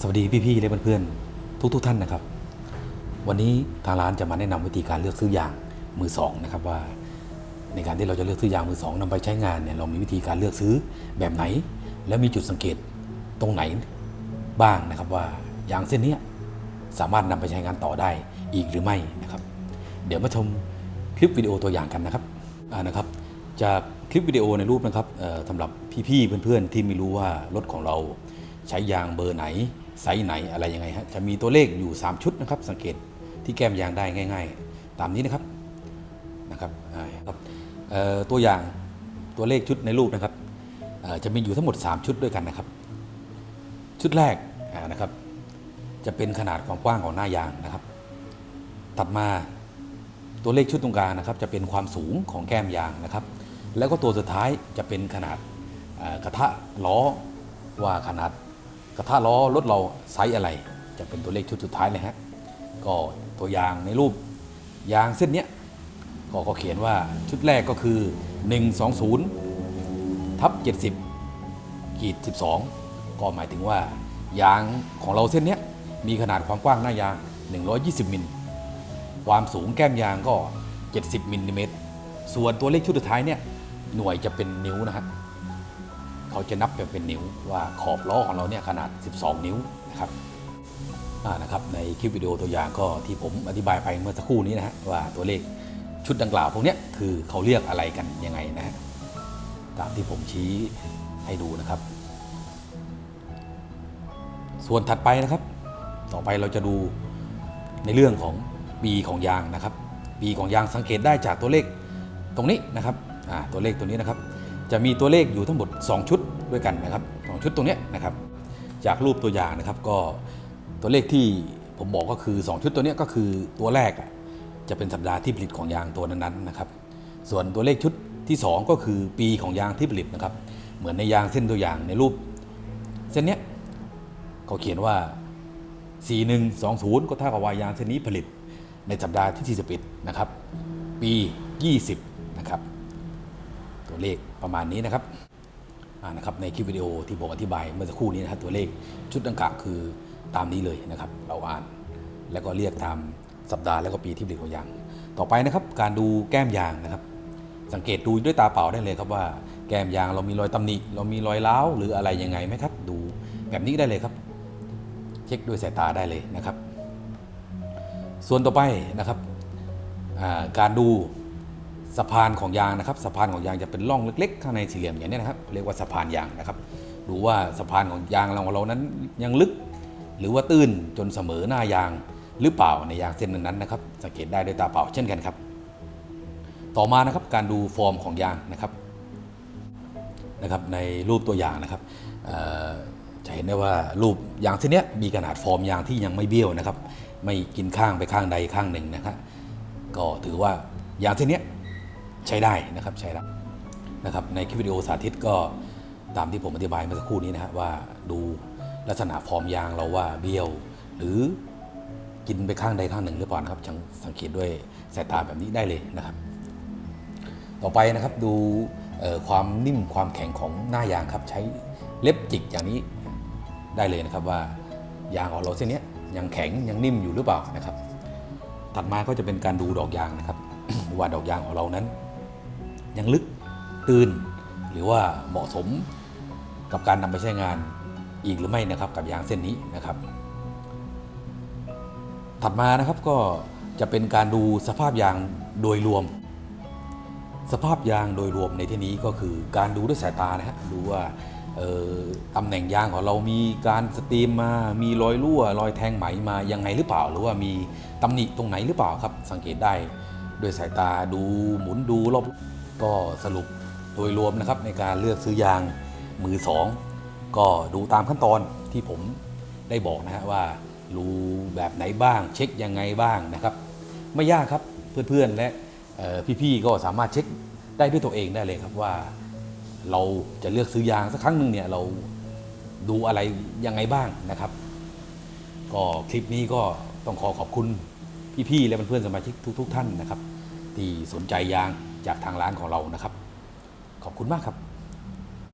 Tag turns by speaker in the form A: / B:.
A: สวัสดีพี่ๆและเพื่อนๆทุกๆท่านนะครับ วันนี้ทางร้านจะมาแนะนำวิธีการเลือกซื้อยางมือสองนะครับว่า ในการที่เราจะเลือกซื้อยางมือสองนำไปใช้งานเนี่ยเรามีวิธีการเลือกซื้อแบบไหน และมีจุดสังเกตตรงไหนบ้างนะครับว่ายางเส้นนี้สามารถนำไปใช้งานต่อได้อีกหรือไม่นะครับ เดี๋ยวมาชมคลิปวิดีโอตัวอย่างกันนะครับอ่านะครับจากคลิปวิดีโอในรูปนะครับสำหรับพี่ๆเพื่อนๆที่ไม่รู้ว่ารถของเราใช้ยางเบอร์ไหน ไซส์ไหนอะไรยังไงฮะจะมีตัวเลขอยู่ 3 ชุดนะครับ สังเกตที่แก้มยางได้ง่าย ๆ ตามนี้นะครับนะครับรบตัวอย่างตัวเลขชุดในรูปนะครับจะมีอยู่ทั้งหมด 3 ชุดด้วยกันนะครับ ชุดแรกนะครับ จะเป็นขนาดความกว้างของหน้ายางนะครับ ถัดมาตัวเลขชุดตรงกลางนะครับ จะเป็นความสูงของแก้มยางนะครับ แล้วก็ตัวสุดท้ายจะเป็นขนาดกระทะล้อว่าขนาด กระทะล้อรถเราไซส์อะไร จะเป็นตัวเลขชุดสุดท้ายเลยฮะก็ตัวอย่างในรูปยางเส้นนี้ก็เขาเขียนว่าชุดแรกก็คือ 120ทับ70ขีด12 ก็หมายถึงว่ายางของเราเส้นนี้มีขนาดความกว้างหน้ายาง 120 มิล ความสูงแก้มยางก็ 70 มิลลิเมตร ส่วนตัวเลขชุดสุดท้ายเนี่ยหน่วยจะเป็นนิ้วนะครับ เขาจะนับเป็นนิ้วว่าขอบล้อของเราเนี่ยขนาด 12 นิ้วนะครับอ่านะครับในคลิปวิดีโอตัวอย่างก็ที่ผมอธิบายไปเมื่อสักครู่นี้นะฮะว่าตัวเลขชุดดังกล่าวพวกเนี้ยคือเขาเรียกอะไรกันยังไงนะฮะตามที่ผมชี้ให้ดูนะครับ ส่วนถัดไปนะครับ ต่อไปเราจะดูในเรื่องของปีของยางนะครับปีของยางสังเกตได้จากตัวเลขตรงนี้นะครับอ่าตัวเลขตัวนี้นะครับ จะมีตัวเลขอยู่ทั้งหมด 2 ชุดด้วยกันนะครับสองชุดตรงนี้นะครับ จากรูปตัวอย่างนะครับก็ตัวเลขที่ผมบอกก็คือ 2 ชุดตัวนี้ก็คือตัวแรกจะเป็นสัปดาห์ที่ผลิตของยางตัวนั้นๆนะครับ ส่วนตัวเลขชุดที่ 2 ก็คือปีของยางที่ผลิตนะครับ เหมือนในยางเส้นตัวอย่างในรูป เส้นนี้เขาเขียนว่า 4120 ก็เท่ากับว่ายางเส้นนี้ผลิตในสัปดาห์ที่ 41 นะครับ ปี 20 นะครับ ตัวเลขประมาณนี้นะครับนะครับในคลิปวิดีโอที่ผมอธิบายเมื่อสักครู่นี้นะครับตัวเลขชุดดังกล่าวคือตามนี้เลยนะครับ เราอ่านแล้วก็เรียกตามสัปดาห์แล้วก็ปีที่ผลิตของยาง ต่อไปนะครับการดูแก้มยางนะครับ สังเกตดูด้วยตาเปล่าได้เลยครับว่าแก้มยางเรามีรอยตำหนิ เรามีรอยร้าวหรืออะไรยังไงไหมครับ ดูแบบนี้ได้เลยครับ เช็คด้วยสายตาได้เลยนะครับ ส่วนต่อไปนะครับการดู สะพานของยางนะครับสะพานของยางจะเป็นร่องเล็กๆข้างในสี่เหลี่ยมอย่างนี้นะครับเรียกว่าสะพานยางนะครับ ดูว่าสะพานของยางของเรานั้นยังลึก หรือว่าตื้นจนเสมอหน้ายางหรือเปล่าในยางเส้นนั้นนะครับ สังเกตได้ด้วยตาเปล่าเช่นกันครับ ต่อมานะครับการดูฟอร์มของยางนะครับนะครับในรูปตัวอย่างนะครับจะเห็นได้ว่ารูปยางเส้นนี้มีขนาดฟอร์มยางที่ยังไม่เบี้ยวนะครับ ไม่กินข้างไปข้างใดข้างหนึ่งนะครับก็ถือว่ายางเส้นนี้ ใช้ได้นะครับใช้ได้นะครับในคลิปวิดีโอสาธิตก็ตามที่ผมอธิบายเมื่อสักครู่นี้นะฮะว่าดูลักษณะฟอร์มยางเราว่าเบี้ยว หรือกินไปข้างใดข้างหนึ่งหรือเปล่านะครับสังสังเกตด้วยสายตาแบบนี้ได้เลยนะครับ ต่อไปนะครับดูความนิ่มความแข็งของหน้ายางครับใช้เล็บจิกอย่างนี้ได้เลยนะครับว่ายางของเราเส้นนี้ยยังแข็งยังนิ่มอยู่หรือเปล่านะครับ ถัดมาก็จะเป็นการดูดอกยางนะครับว่าดอกยางของเรานั้น ยังลึกตื่น หรือว่าเหมาะสมกับการนำไปใช้งานอีกหรือไม่นะครับกับยางเส้นนี้นะครับ ถัดมานะครับก็จะเป็นการดูสภาพยางโดยรวม สภาพยางโดยรวมในที่นี้ก็คือการดูด้วยสายตานะฮะดูว่าตำแหน่งยางของเรามีการสตรีมมา มีรอยรั่ว รอยแทงไหมมายังไงหรือเปล่า หรือว่ามีตำหนิตรงไหนหรือเปล่าครับ สังเกตได้ด้วยสายตาดูหมุนดูรอบ ก็สรุปโดยรวมนะครับในการเลือกซื้อยางมือสองก็ดูตามขั้นตอนที่ผมได้บอกนะฮะว่ารูแบบไหนบ้าง เช็คยังไงบ้างนะครับ ไม่ยากครับเพื่อนๆและพี่ๆก็สามารถเช็คได้ด้วยตัวเองได้เลยครับว่า เราจะเลือกซื้อยางสักครั้งหนึ่งเนี่ยเราดูอะไรยังไงบ้างนะครับ ก็คลิปนี้ก็ต้องขอขอบคุณพี่ๆและเพื่อนๆสมาชิกทุก ๆ ท่านนะครับ ที่สนใจยางจากทางร้านของเรานะครับ ขอบคุณมากครับ